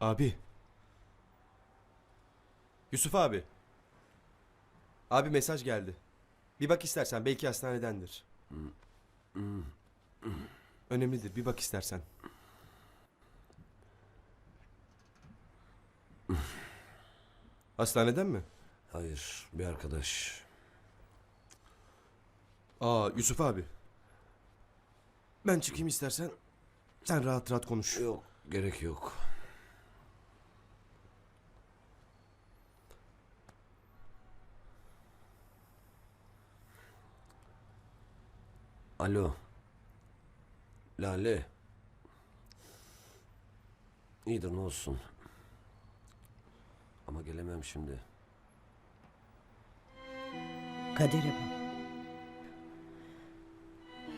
Abi. Yusuf abi. Abi mesaj geldi. Bir bak istersen belki hastanedendir. Önemlidir bir bak istersen. Hastaneden mi? Hayır, bir arkadaş. Aa Yusuf abi. Ben çıkayım istersen. Sen rahat rahat konuş. Yok, gerek yok. Alo. Lale. İyidir ne olsun. Ama gelemem şimdi. Kadere bak.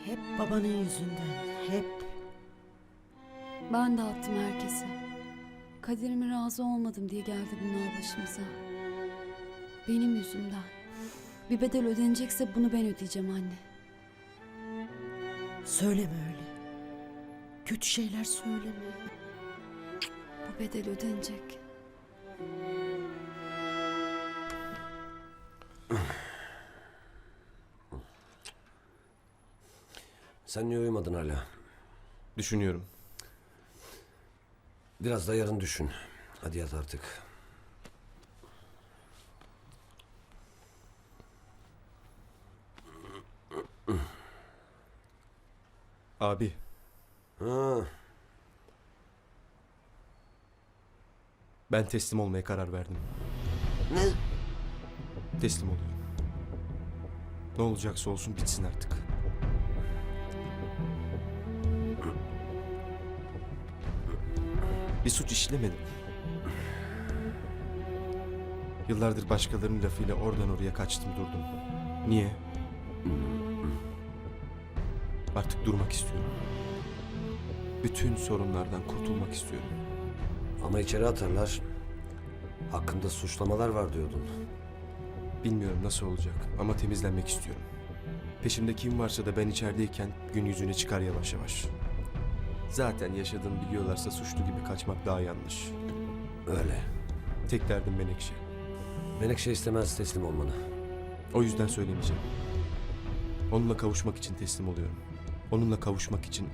Hep babanın yüzünden. Hep. Ben de attım herkesi. Kaderime razı olmadım diye geldi bunlar başımıza. Benim yüzümden. Bir bedel ödenecekse bunu ben ödeyeceğim anne. Söyleme öyle. Kötü şeyler söyleme. Bu bedel ödenecek. Sen niye uyumadın hala? Düşünüyorum. Biraz da yarın düşün. Hadi yat artık. Abi Ha, ben teslim olmaya karar verdim. ne? Teslim oluyorum. Ne olacaksa olsun bitsin artık. Bir suç işlemedim. Yıllardır başkalarının lafıyla oradan oraya kaçtım durdum. Niye? Artık durmak istiyorum. Bütün sorunlardan kurtulmak istiyorum. Ama içeri atarlar. Hakkında suçlamalar var diyordun. Bilmiyorum nasıl olacak ama temizlenmek istiyorum. Peşimde kim varsa da ben içerideyken gün yüzüne çıkar yavaş yavaş. Zaten yaşadığımı biliyorlarsa suçlu gibi kaçmak daha yanlış. Öyle. Tek derdim Menekşe. Menekşe istemez teslim olmanı. O yüzden söylemeyeceğim. Onunla kavuşmak için teslim oluyorum. Onunla kavuşmak için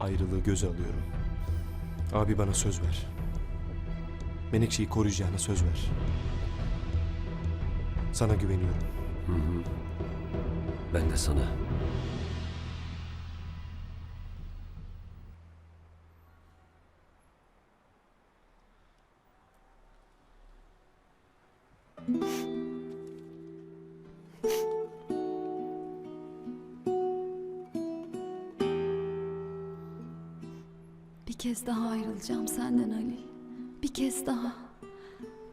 ayrılığı göze alıyorum. Abi bana söz ver. Menekşe'yi koruyacağına söz ver. Sana güveniyorum. Ben de sana. Bir kez daha ayrılacağım senden Ali. Bir kez daha.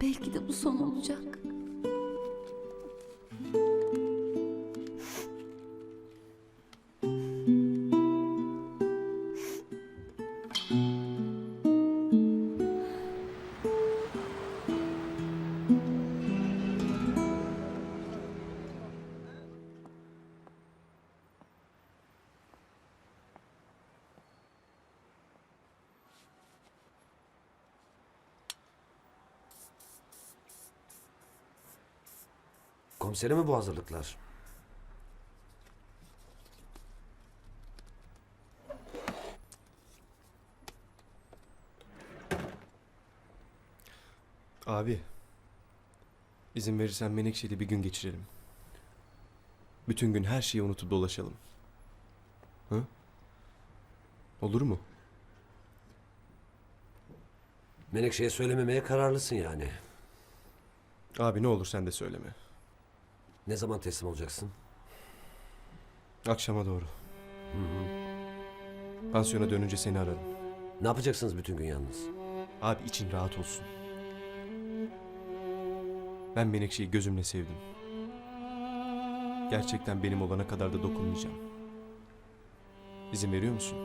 Belki de bu son olacak. Komiseri mi bu hazırlıklar? Abi. izin verirsen Menekşe'yle bir gün geçirelim. Bütün gün her şeyi unutup dolaşalım. Hı? Olur mu? Menekşe'ye söylememeye kararlısın yani. Abi ne olur sen de söyleme. Ne zaman teslim olacaksın? Akşama doğru. Pansiyona dönünce seni ararım. Ne yapacaksınız bütün gün yalnız? Abi için rahat olsun. Ben Menekşe'yi gözümle sevdim. Gerçekten benim olana kadar da dokunmayacağım. İzin veriyor musun?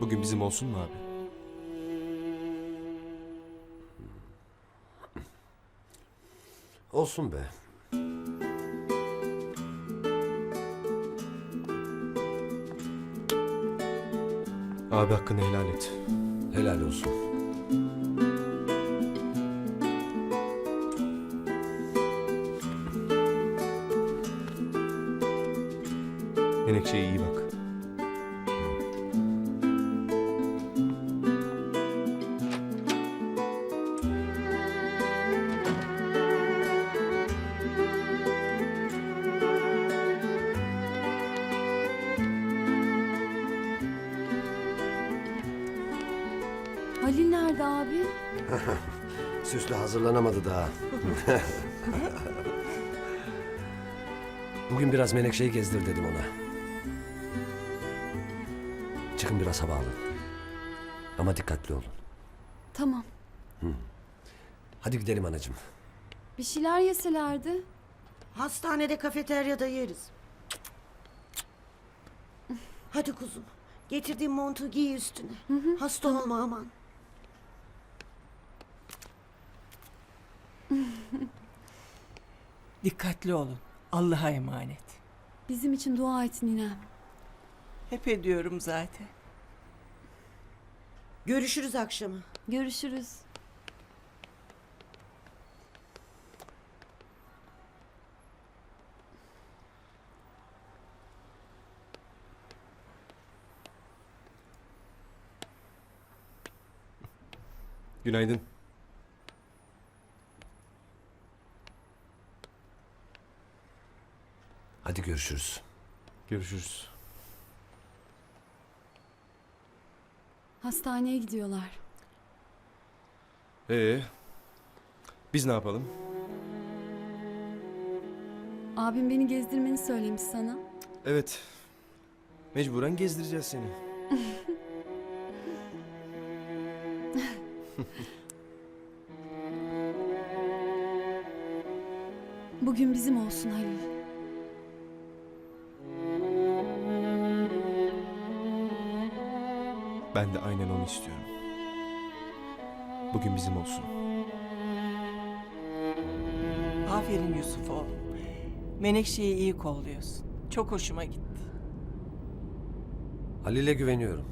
Bugün bizim olsun mu abi? Olsun be. Abi hakkını helal et. Helal olsun. Menekşe'ye iyi Süslü hazırlanamadı daha. Bugün biraz Menekşe'yi gezdir dedim ona. Çıkın biraz hava alın. Ama dikkatli olun. Tamam. Hadi gidelim anacığım. Bir şeyler yeselerdi. Hastanede kafeteryada yeriz. Hadi kuzum. Getirdiğim montu giy üstüne. Hasta olma aman. Dikkatli olun. Allah'a emanet. Bizim için dua et ninem. Hep ediyorum zaten. Görüşürüz akşama. Görüşürüz. Günaydın. Hadi görüşürüz. Görüşürüz. Hastaneye gidiyorlar. Ee, biz ne yapalım? Abim beni gezdirmeni söylemiş sana. Evet. Mecburen gezdireceğiz seni. Bugün bizim olsun Halil. Ben de aynen onu istiyorum. Bugün bizim olsun. Aferin Yusuf oğlum. Menekşe'yi iyi kolluyorsun. Çok hoşuma gitti. Halil'e güveniyorum.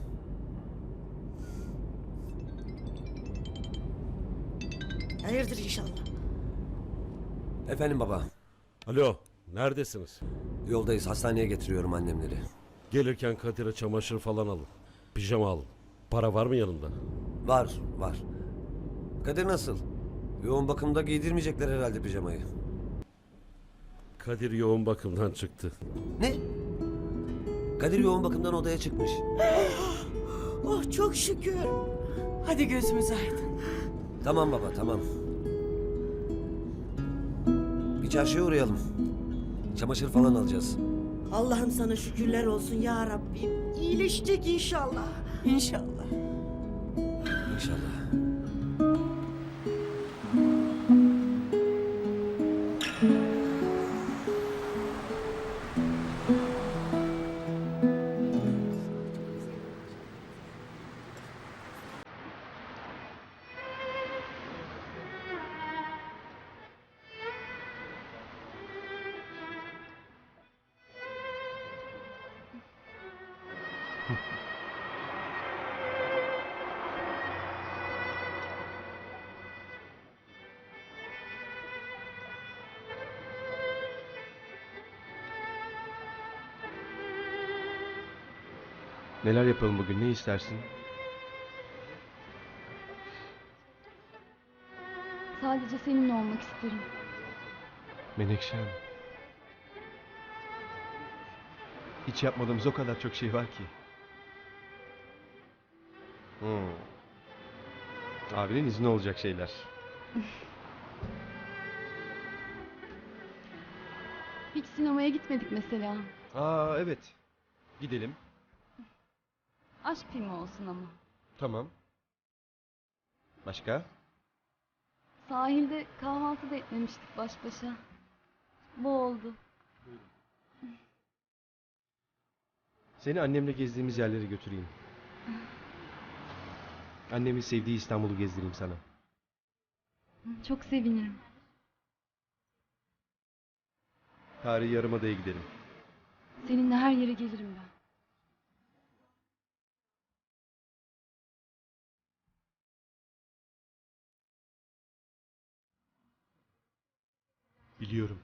Hayırdır inşallah. Efendim baba. Alo, neredesiniz? Yoldayız. Hastaneye getiriyorum annemleri. Gelirken Kadir'e çamaşır falan alın. Pijama alın. Para var mı yanında? Var, var. Kadir nasıl? Yoğun bakımda giydirmeyecekler herhalde pijamayı. Kadir yoğun bakımdan çıktı. Ne? Kadir yoğun bakımdan odaya çıkmış. Oh çok şükür. Hadi gözümüz aydın. Tamam baba, tamam. Bir çarşıya uğrayalım. Çamaşır falan alacağız. Allah'ım sana şükürler olsun ya Rabbim. İyileşecek inşallah. İnşallah. İnşallah. Neler yapalım bugün? Ne istersin? Sadece seninle olmak isterim. Menekşem. Hiç yapmadığımız o kadar çok şey var ki. Hmm. Abinin izni olacak şeyler. Hiç sinemaya gitmedik mesela. Aa evet. Gidelim. Aşk filmi olsun ama. Tamam. Başka? Sahilde kahvaltı da etmemiştik baş başa. Bu oldu. Seni annemle gezdiğimiz yerlere götüreyim. Annemin sevdiği İstanbul'u gezdireyim sana. Çok sevinirim. Tarihi Yarımada'ya gidelim. Seninle her yere gelirim ben. Biliyorum.